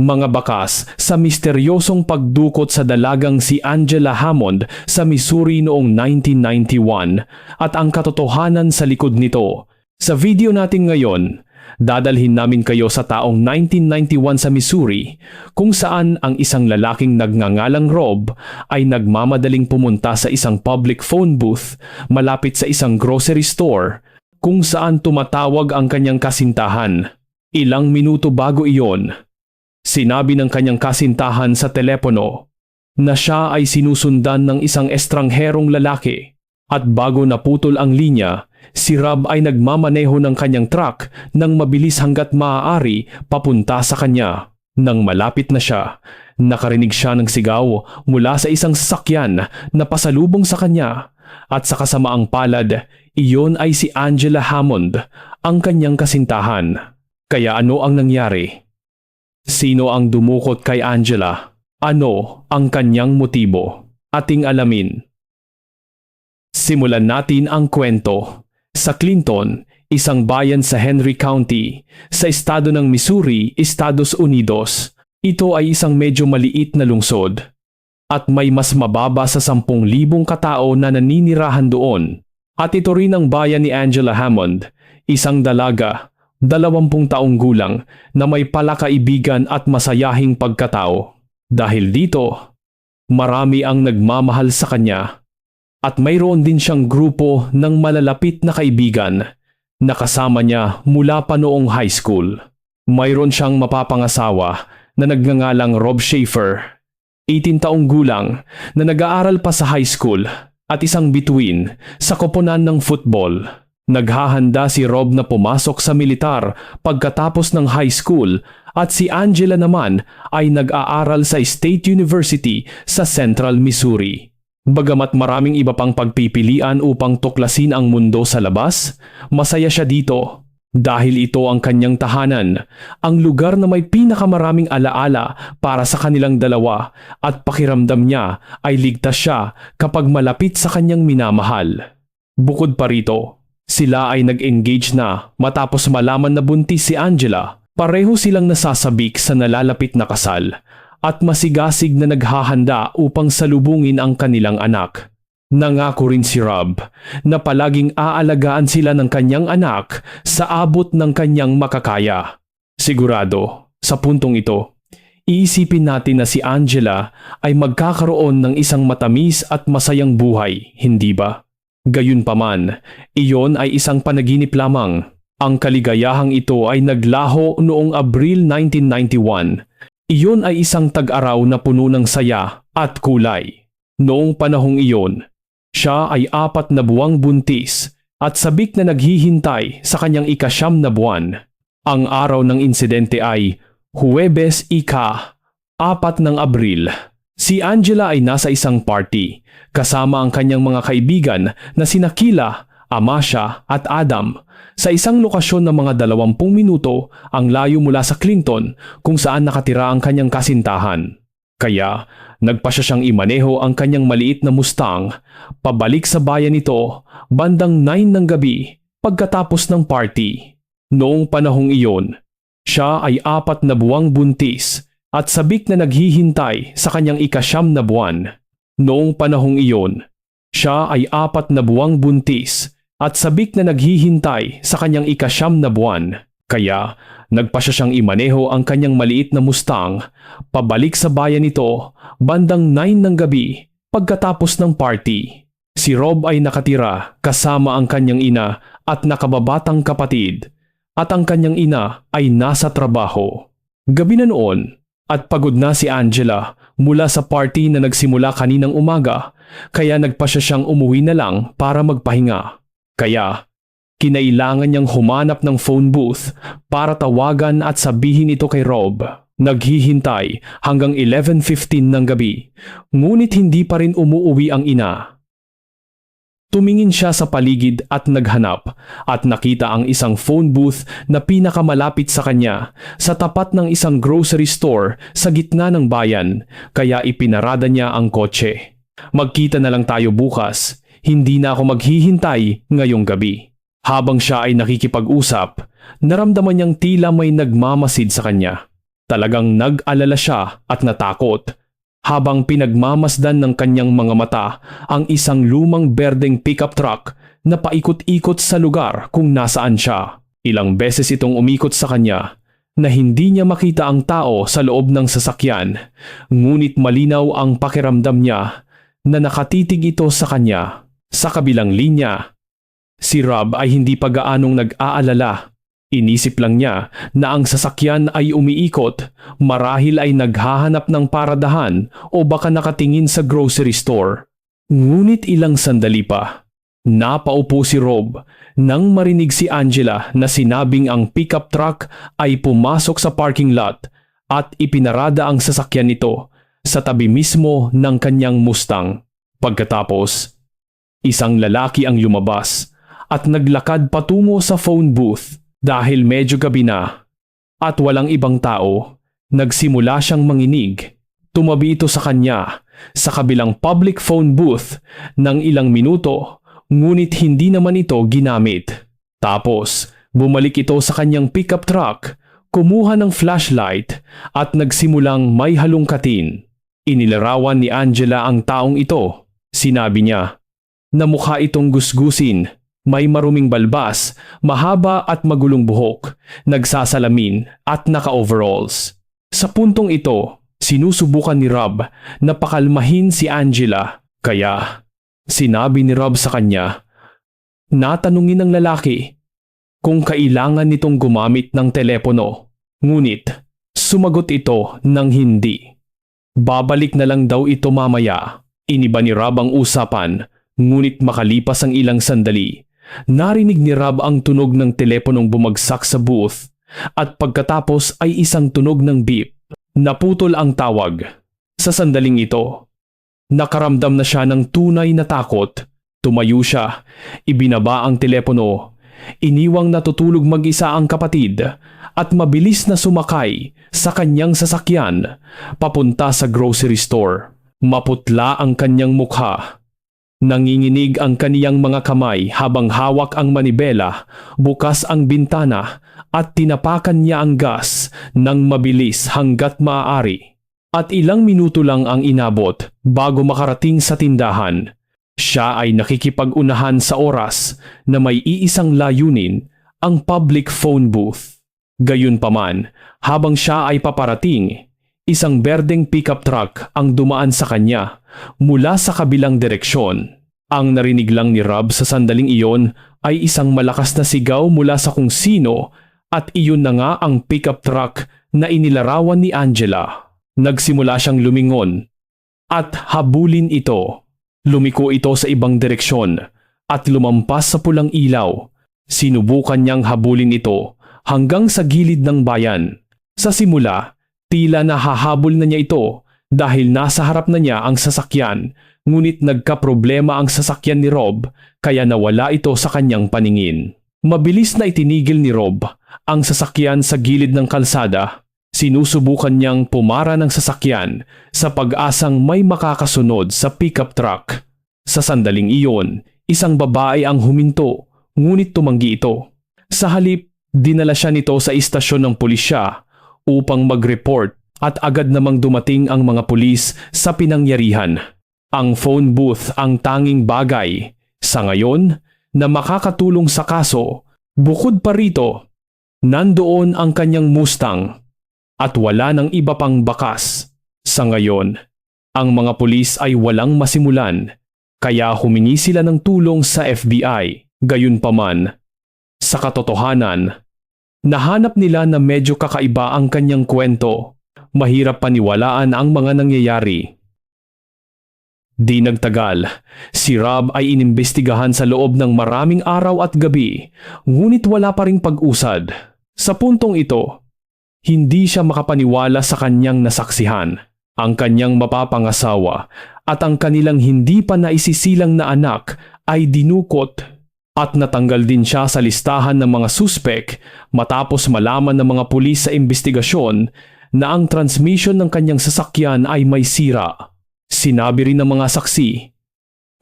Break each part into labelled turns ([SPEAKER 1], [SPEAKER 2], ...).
[SPEAKER 1] Mga bakas sa misteryosong pagdukot sa dalagang si Angela Hammond sa Missouri noong 1991 at ang katotohanan sa likod nito. Sa video natin ngayon, dadalhin namin kayo sa taong 1991 sa Missouri kung saan ang isang lalaking nagngangalang Rob ay nagmamadaling pumunta sa isang public phone booth malapit sa isang grocery store kung saan tumatawag ang kanyang kasintahan. Ilang minuto bago iyon, sinabi ng kanyang kasintahan sa telepono na siya ay sinusundan ng isang estrangherong lalaki at bago naputol ang linya, si Rob ay nagmamaneho ng kanyang truck nang mabilis hanggat maaari papunta sa kanya. Nang malapit na siya, nakarinig siya ng sigaw mula sa isang sasakyan na pasalubong sa kanya at sa kasamaang palad, iyon ay si Angela Hammond, ang kanyang kasintahan. Kaya ano ang nangyari? Sino ang dumukot kay Angela? Ano ang kanyang motibo? Ating alamin. Simulan natin ang kwento. Sa Clinton, isang bayan sa Henry County, sa estado ng Missouri, Estados Unidos. Ito ay isang medyo maliit na lungsod. At may mas mababa sa 10,000 katao na naninirahan doon. At ito rin ang bayan ni Angela Hammond, isang dalaga, 20 taong gulang na may palakaibigan at masayahing pagkatao. Dahil dito, marami ang nagmamahal sa kanya at mayroon din siyang grupo ng malalapit na kaibigan na kasama niya mula pa noong high school. Mayroon siyang mapapangasawa na nagngangalang Rob Schaefer, 18 taong gulang na nag-aaral pa sa high school at isang bituin sa koponan ng football. Naghahanda si Rob na pumasok sa militar pagkatapos ng high school at si Angela naman ay nag-aaral sa State University sa Central Missouri. Bagamat maraming iba pang pagpipilian upang tuklasin ang mundo sa labas, masaya siya dito dahil ito ang kanyang tahanan, ang lugar na may pinakamaraming alaala para sa kanilang dalawa at pakiramdam niya ay ligtas siya kapag malapit sa kanyang minamahal. Bukod pa rito, sila ay nag-engage na matapos malaman na buntis si Angela. Pareho silang nasasabik sa nalalapit na kasal at masigasig na naghahanda upang salubungin ang kanilang anak. Nangako rin si Rob na palaging aalagaan sila ng kanyang anak sa abot ng kanyang makakaya. Sigurado, sa puntong ito, iisipin natin na si Angela ay magkakaroon ng isang matamis at masayang buhay, hindi ba? Gayunpaman, iyon ay isang panaginip lamang. Ang kaligayahang ito ay naglaho noong Abril 1991 iyon ay isang tag-araw na puno ng saya at kulay. Noong panahong iyon, siya ay apat na buwang buntis at sabik na naghihintay sa kanyang ikasyam na buwan. Ang araw ng insidente ay Huwebes Ika, apat ng Abril. Si Angela ay nasa isang party kasama ang kanyang mga kaibigan na sina Kila, Amasha at Adam sa isang lokasyon ng mga dalawampung minuto ang layo mula sa Clinton kung saan nakatira ang kanyang kasintahan. Kaya nagpasya siyang imaneho ang kanyang maliit na Mustang pabalik sa bayan nito bandang 9 ng gabi pagkatapos ng party. Noong panahong iyon, siya ay apat na buwang buntis at sabik na naghihintay sa kanyang ikasyam na buwan. Noong panahong iyon, siya ay apat na buwang buntis at sabik na naghihintay sa kanyang ikasyam na buwan. Kaya nagpasya siyang imaneho ang kanyang maliit na Mustang pabalik sa bayan nito bandang 9 ng gabi pagkatapos ng party. Si Rob ay nakatira kasama ang kanyang ina at nakababatang kapatid at ang kanyang ina ay nasa trabaho. Gabi na noon at pagod na si Angela mula sa party na nagsimula kaninang umaga kaya nagpasya siyang umuwi na lang para magpahinga. Kaya, kinailangan niyang humanap ng phone booth para tawagan at sabihin ito kay Rob. Naghihintay hanggang 11.15 ng gabi, ngunit hindi pa rin umuuwi ang ina. Tumingin siya sa paligid at naghanap at nakita ang isang phone booth na pinakamalapit sa kanya sa tapat ng isang grocery store sa gitna ng bayan kaya ipinarada niya ang kotse. Magkita na lang tayo bukas, hindi na ako maghihintay ngayong gabi. Habang siya ay nakikipag-usap, naramdaman niyang tila may nagmamasid sa kanya. Talagang nag-alala siya at natakot habang pinagmamasdan ng kanyang mga mata ang isang lumang berdeng pickup truck na paikot-ikot sa lugar kung nasaan siya. Ilang beses itong umikot sa kanya na hindi niya makita ang tao sa loob ng sasakyan, ngunit malinaw ang pakiramdam niya na nakatitig ito sa kanya. Sa kabilang linya, si Rob ay hindi pa gaanong nag-aalala. Inisip lang niya na ang sasakyan ay umiikot, marahil ay naghahanap ng paradahan o baka nakatingin sa grocery store. Ngunit ilang sandali pa, napaupo si Rob nang marinig si Angela na sinabing ang pickup truck ay pumasok sa parking lot at ipinarada ang sasakyan nito sa tabi mismo ng kanyang Mustang. Pagkatapos, isang lalaki ang lumabas at naglakad patungo sa phone booth dahil medyo gabi na at walang ibang tao. Nagsimula siyang manginig. Tumabi ito sa kanya sa kabilang public phone booth ng ilang minuto ngunit hindi naman ito ginamit. Tapos, bumalik ito sa kanyang pickup truck, kumuha ng flashlight at nagsimulang may halongkatin. Inilarawan ni Angela ang taong ito. Sinabi niya na mukha itong gusgusin, may maruming balbas, mahaba at magulong buhok, nagsasalamin at naka-overalls. Sa puntong ito, sinusubukan ni Rob na pakalmahin si Angela, kaya sinabi ni Rob sa kanya, natanungin ng lalaki kung kailangan nitong gumamit ng telepono, ngunit sumagot ito ng hindi. Babalik na lang daw ito mamaya. Iniba ni Rob ang usapan, ngunit makalipas ang ilang sandali, narinig ni Rob ang tunog ng teleponong bumagsak sa booth at pagkatapos ay isang tunog ng beep. Naputol ang tawag. Sa sandaling ito, nakaramdam na siya ng tunay na takot. Tumayo siya, ibinaba ang telepono, iniwang natutulog mag-isa ang kapatid at mabilis na sumakay sa kanyang sasakyan papunta sa grocery store. Maputla ang kanyang mukha. Nanginginig ang kaniyang mga kamay habang hawak ang manibela, bukas ang bintana at tinapakan niya ang gas ng mabilis hanggat maaari. At ilang minuto lang ang inabot bago makarating sa tindahan. Siya ay nakikipag-unahan sa oras na may iisang layunin ang public phone booth. Gayunpaman, habang siya ay paparating, isang berdeng pickup truck ang dumaan sa kanya mula sa kabilang direksyon. Ang narinig lang ni Rob sa sandaling iyon ay isang malakas na sigaw mula sa kung sino at iyon na nga ang pickup truck na inilarawan ni Angela. Nagsimula siyang lumingon at habulin ito. Lumiko ito sa ibang direksyon at lumampas sa pulang ilaw. Sinubukan niyang habulin ito hanggang sa gilid ng bayan. Sa simula, tila nahahabol na niya ito dahil nasa harap na niya ang sasakyan ngunit nagkaproblema ang sasakyan ni Rob kaya nawala ito sa kanyang paningin. Mabilis na itinigil ni Rob ang sasakyan sa gilid ng kalsada. Sinusubukan niyang pumara ng sasakyan sa pag-asang may makakasunod sa pickup truck. Sa sandaling iyon, isang babae ang huminto ngunit tumanggi ito. Sa halip, dinala siya nito sa istasyon ng pulisya upang mag-report at agad namang dumating ang mga pulis sa pinangyarihan. Ang phone booth ang tanging bagay sa ngayon na makakatulong sa kaso. Bukod pa rito, nandoon ang kanyang Mustang at wala ng iba pang bakas. Sa ngayon, ang mga pulis ay walang masimulan kaya humingi sila ng tulong sa FBI. Gayunpaman, sa katotohanan, nahanap nila na medyo kakaiba ang kanyang kwento. Mahirap paniwalaan ang mga nangyayari. Di nagtagal, si Rob ay inimbestigahan sa loob ng maraming araw at gabi, ngunit wala pa ring pag-usad. Sa puntong ito, hindi siya makapaniwala sa kanyang nasaksihan, ang kanyang mapapangasawa at ang kanilang hindi pa naisisilang na anak ay dinukot at natanggal din siya sa listahan ng mga suspek matapos malaman ng mga pulis sa investigasyon na ang transmission ng kanyang sasakyan ay may sira. Sinabi rin ng mga saksi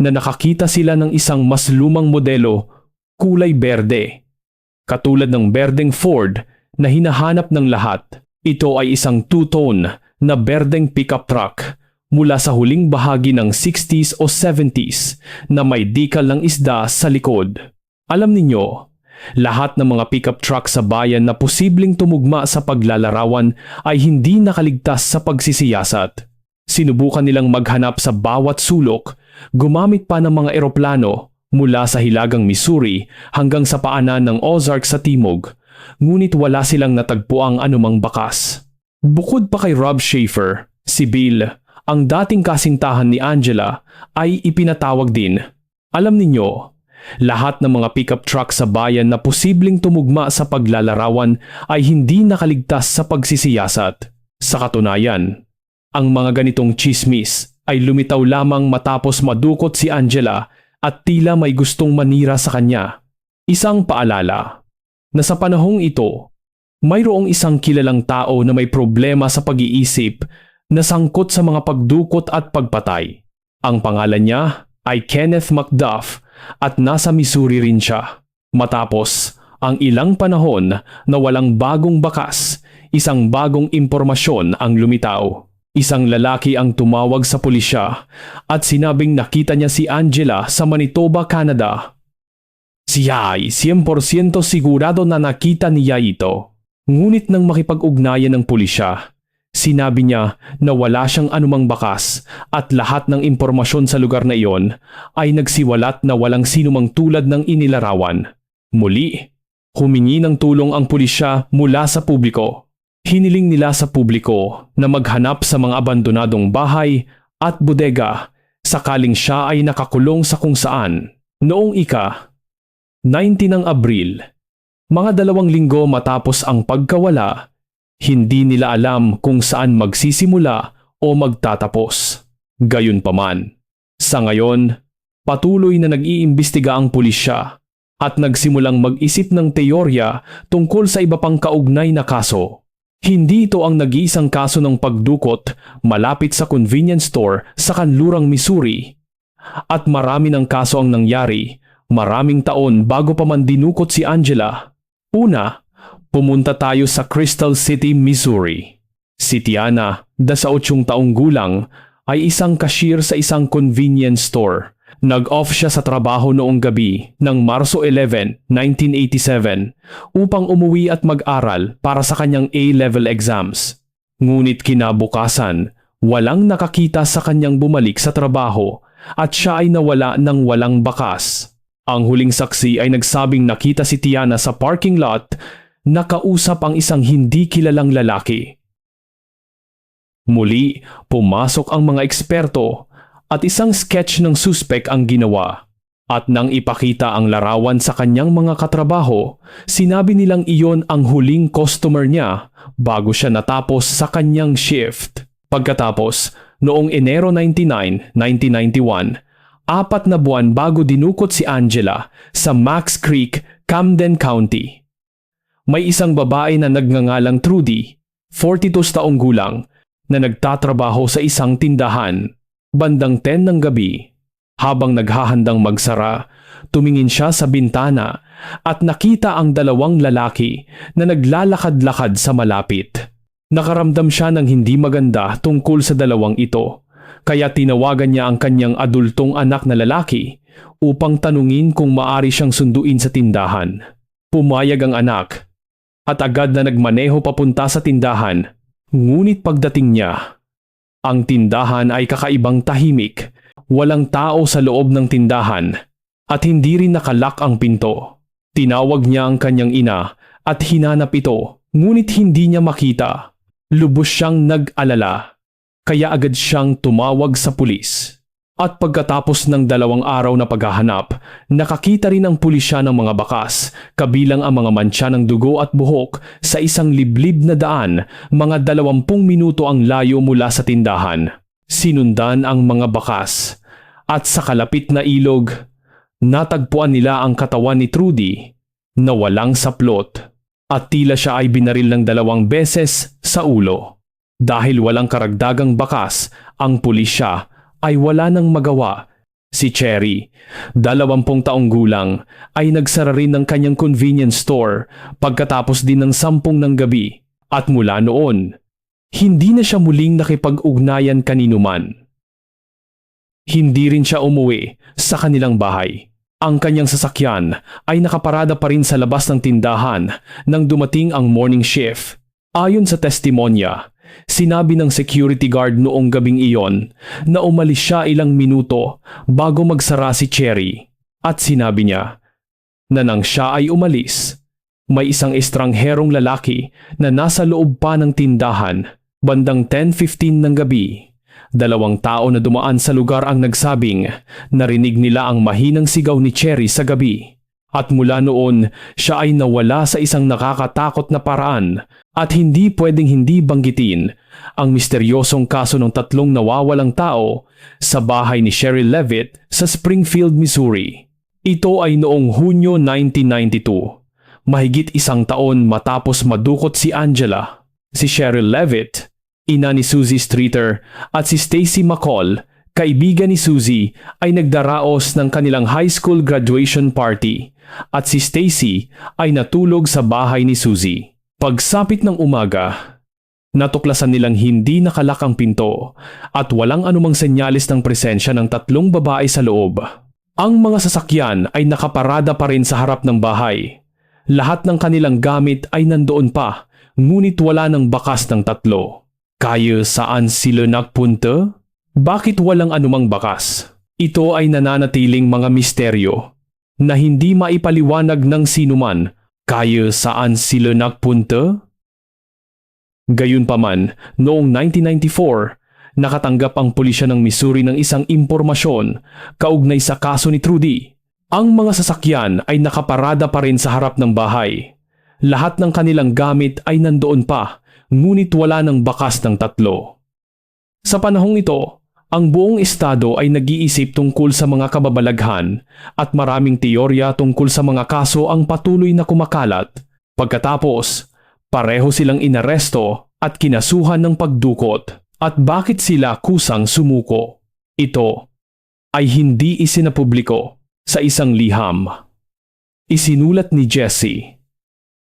[SPEAKER 1] na nakakita sila ng isang mas lumang modelo kulay berde, katulad ng berdeng Ford na hinahanap ng lahat. Ito ay isang two-tone na berdeng pickup truck mula sa huling bahagi ng 60s o 70s na may dikal ng isda sa likod. Alam ninyo, lahat ng mga pickup truck sa bayan na posibleng tumugma sa paglalarawan ay hindi nakaligtas sa pagsisiyasat. Sinubukan nilang maghanap sa bawat sulok, gumamit pa ng mga eroplano mula sa hilagang Missouri hanggang sa paanan ng Ozark sa timog, ngunit wala silang natagpuang anumang bakas. Bukod pa kay Rob Schaefer, si Bill, ang dating kasintahan ni Angela ay ipinatawag din. Alam ninyo, lahat ng mga pickup truck sa bayan na posibleng tumugma sa paglalarawan ay hindi nakaligtas sa pagsisiyasat. Sa katunayan, ang mga ganitong chismis ay lumitaw lamang matapos madukot si Angela at tila may gustong manira sa kanya. Isang paalala na sa panahong ito, mayroong isang kilalang tao na may problema sa pag-iisip na sangkot sa mga pagdukot at pagpatay. Ang pangalan niya ay Kenneth McDuff at nasa Missouri rin siya. Matapos ang ilang panahon na walang bagong bakas, isang bagong impormasyon ang lumitaw. Isang lalaki ang tumawag sa pulisya at sinabing nakita niya si Angela sa Manitoba, Canada. Siya ay 100% sigurado na nakita niya ito. Ngunit nang makipag-ugnayan ng pulisya, sinabi niya na wala siyang anumang bakas at lahat ng impormasyon sa lugar na iyon ay nagsiwalat na walang sinumang tulad ng inilarawan. Muli, humingi ng tulong ang pulisya mula sa publiko. Hiniling nila sa publiko na maghanap sa mga abandonadong bahay at bodega sakaling siya ay nakakulong sa kung saan. Noong ika, 19 ng Abril, mga dalawang linggo matapos ang pagkawala, hindi nila alam kung saan magsisimula o magtatapos. Gayunpaman, sa ngayon, patuloy na nag-iimbestiga ang pulisya at nagsimulang mag-isip ng teorya tungkol sa iba pang kaugnay na kaso. Hindi ito ang nag-iisang kaso ng pagdukot malapit sa convenience store sa Kanlurang, Missouri. At marami ng kaso ang nangyari, maraming taon bago pa man dinukot si Angela. Una, pumunta tayo sa Crystal City, Missouri. Si Tiana, 18 taong gulang, ay isang cashier sa isang convenience store. Nag-off siya sa trabaho noong gabi ng Marso 11, 1987 upang umuwi at mag-aral para sa kanyang A-level exams. Ngunit kinabukasan, walang nakakita sa kanyang bumalik sa trabaho at siya ay nawala ng walang bakas. Ang huling saksi ay nagsabing nakita si Tiana sa parking lot nakausap ang isang hindi kilalang lalaki. Muli, pumasok ang mga eksperto at isang sketch ng suspek ang ginawa. At nang ipakita ang larawan sa kanyang mga katrabaho, sinabi nilang iyon ang huling customer niya bago siya natapos sa kanyang shift. Pagkatapos, noong Enero 99, 1991, apat na buwan bago dinukot si Angela sa Max Creek, Camden County. May isang babae na nagngangalang Trudy, 42 taong gulang, na nagtatrabaho sa isang tindahan. Bandang 10 ng gabi, habang naghahandang magsara, tumingin siya sa bintana at nakita ang dalawang lalaki na naglalakad-lakad sa malapit. Nakaramdam siya ng hindi maganda tungkol sa dalawang ito, kaya tinawagan niya ang kanyang adultong anak na lalaki upang tanungin kung maari siyang sunduin sa tindahan. Pumayag ang anak at agad na nagmaneho papunta sa tindahan, ngunit pagdating niya, ang tindahan ay kakaibang tahimik, walang tao sa loob ng tindahan, at hindi rin nakalak ang pinto. Tinawag niya ang kanyang ina at hinanap ito, ngunit hindi niya makita. Lubos siyang nag-alala, kaya agad siyang tumawag sa pulis. At pagkatapos ng dalawang araw na paghahanap, nakakita rin ang pulisya ng mga bakas, kabilang ang mga mantsa ng dugo at buhok sa isang liblib na daan, mga dalawampung minuto ang layo mula sa tindahan. Sinundan ang mga bakas, at sa kalapit na ilog, natagpuan nila ang katawan ni Trudy na walang saplot at tila siya ay binaril ng dalawang beses sa ulo. Dahil walang karagdagang bakas, ang pulisya ay wala nang magawa. Si Cherry, dalawampung taong gulang, ay nagsara rin ng kanyang convenience store pagkatapos din ng sampung ng gabi At mula noon, hindi na siya muling nakipag-ugnayan kaninuman. Hindi rin siya umuwi sa kanilang bahay. Ang kanyang sasakyan ay nakaparada pa rin sa labas ng tindahan nang dumating ang morning shift. Ayon sa testimonya, sinabi ng security guard noong gabing iyon na umalis siya ilang minuto bago magsara si Cherry at sinabi niya na nang siya ay umalis, may isang estrangherong lalaki na nasa loob pa ng tindahan bandang 10.15 ng gabi. Dalawang tao na dumaan sa lugar ang nagsabing narinig nila ang mahinang sigaw ni Cherry sa gabi. At mula noon, siya ay nawala sa isang nakakatakot na paraan at hindi pwedeng hindi banggitin ang misteryosong kaso ng tatlong nawawalang tao sa bahay ni Cheryl Levitt sa Springfield, Missouri. Ito ay noong Hunyo 1992, mahigit isang taon matapos madukot si Angela, si Cheryl Levitt, ina ni Susie Streeter at si Stacy McCall, kaibigan ni Susie, ay nagdaraos ng kanilang high school graduation party at si Stacy ay natulog sa bahay ni Susie. Pagsapit ng umaga, natuklasan nilang hindi nakalak ang pinto at walang anumang senyalis ng presensya ng tatlong babae sa loob. Ang mga sasakyan ay nakaparada pa rin sa harap ng bahay. Lahat ng kanilang gamit ay nandoon pa, ngunit wala ng bakas ng tatlo. Kaya saan sila nagpunta? Bakit walang anumang bakas? Ito ay nananatiling mga misteryo na hindi maipaliwanag ng sinuman kaya saan sila nagpunta? Gayunpaman, noong 1994, nakatanggap ang pulisya ng Missouri ng isang impormasyon kaugnay sa kaso ni Trudy. Ang mga sasakyan ay nakaparada pa rin sa harap ng bahay. Lahat ng kanilang gamit ay nandoon pa, ngunit wala ng bakas ng tatlo. Sa panahong ito, ang buong estado ay nag-iisip tungkol sa mga kababalaghan at maraming teorya tungkol sa mga kaso ang patuloy na kumakalat. Pagkatapos, pareho silang inaresto at kinasuhan ng pagdukot at bakit sila kusang sumuko. Ito ay hindi isinapubliko sa isang liham. Isinulat ni Jesse.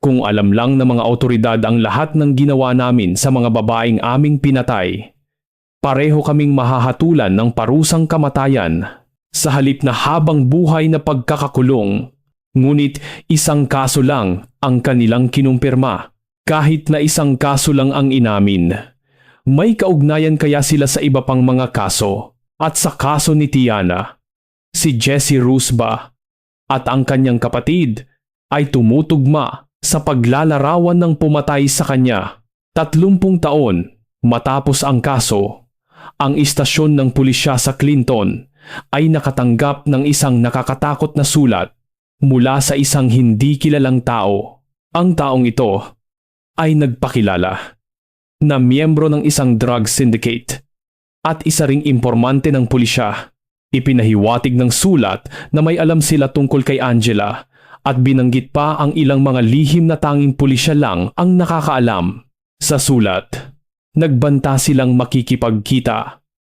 [SPEAKER 1] Kung alam lang ng mga otoridad ang lahat ng ginawa namin sa mga babaeng aming pinatay, pareho kaming mahahatulan ng parusang kamatayan sa halip na habang buhay na pagkakakulong. Ngunit isang kaso lang ang kanilang kinumpirma, kahit na isang kaso lang ang inamin. May kaugnayan kaya sila sa iba pang mga kaso at sa kaso ni Tiana, si Jesse Rusba at ang kanyang kapatid ay tumutugma sa paglalarawan ng pumatay sa kanya. Tatlumpung taon matapos ang kaso, ang istasyon ng pulisya sa Clinton ay nakatanggap ng isang nakakatakot na sulat mula sa isang hindi kilalang tao. Ang taong ito ay nagpakilala na miyembro ng isang drug syndicate at isa ring impormante ng pulisya. Ipinahiwatig ng sulat na may alam sila tungkol kay Angela at binanggit pa ang ilang mga lihim na tanging pulisya lang ang nakakaalam. Sa sulat, nagbanta silang makikipagkita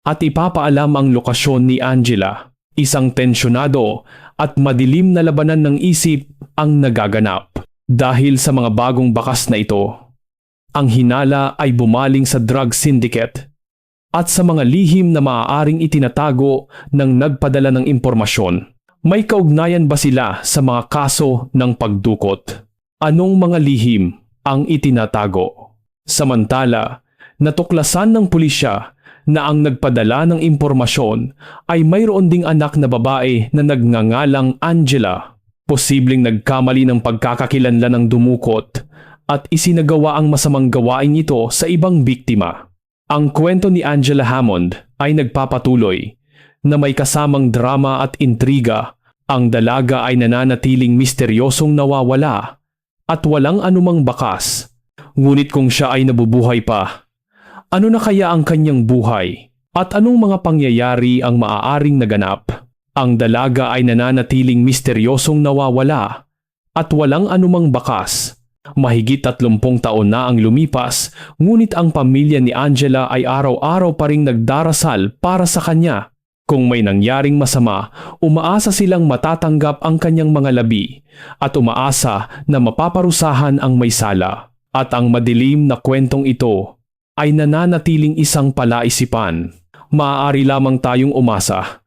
[SPEAKER 1] at ipapaalam ang lokasyon ni Angela. Isang tensyonado at madilim na labanan ng isip ang nagaganap. Dahil sa mga bagong bakas na ito, ang hinala ay bumaling sa drug syndicate at sa mga lihim na maaaring itinatago ng nagpadala ng impormasyon. May kaugnayan ba sila sa mga kaso ng pagdukot? Anong mga lihim ang itinatago? Samantala, natuklasan ng pulisya na ang nagpadala ng impormasyon ay mayroon ding anak na babae na nagngangalang Angela. Posibleng nagkamali ng pagkakakilanlan ng dumukot at isinagawa ang masamang gawain ito sa ibang biktima. Ang kwento ni Angela Hammond ay nagpapatuloy na may kasamang drama at intriga. Ang dalaga ay nananatiling misteryosong nawawala at walang anumang bakas. Ngunit kung siya ay nabubuhay pa, ano na kaya ang kanyang buhay? At anong mga pangyayari ang maaaring naganap? Ang dalaga ay nananatiling misteryosong nawawala at walang anumang bakas. Mahigit tatlumpong taon na ang lumipas, ngunit ang pamilya ni Angela ay araw-araw pa ring nagdarasal para sa kanya. Kung may nangyaring masama, umaasa silang matatanggap ang kanyang mga labi at umaasa na mapaparusahan ang may sala. At ang madilim na kwentong ito ay nananatiling isang palaisipan. Maaari lamang tayong umasa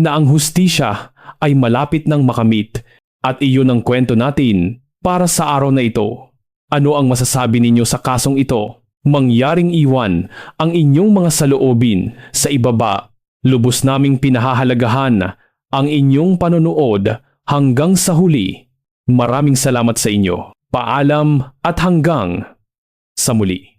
[SPEAKER 1] na ang hustisya ay malapit ng makamit at iyon ang kwento natin para sa araw na ito. Ano ang masasabi ninyo sa kasong ito? Mangyaring iwan ang inyong mga saloobin sa ibaba. Lubos naming pinahahalagahan ang inyong panonood hanggang sa huli. Maraming salamat sa inyo. Paalam at hanggang sa muli.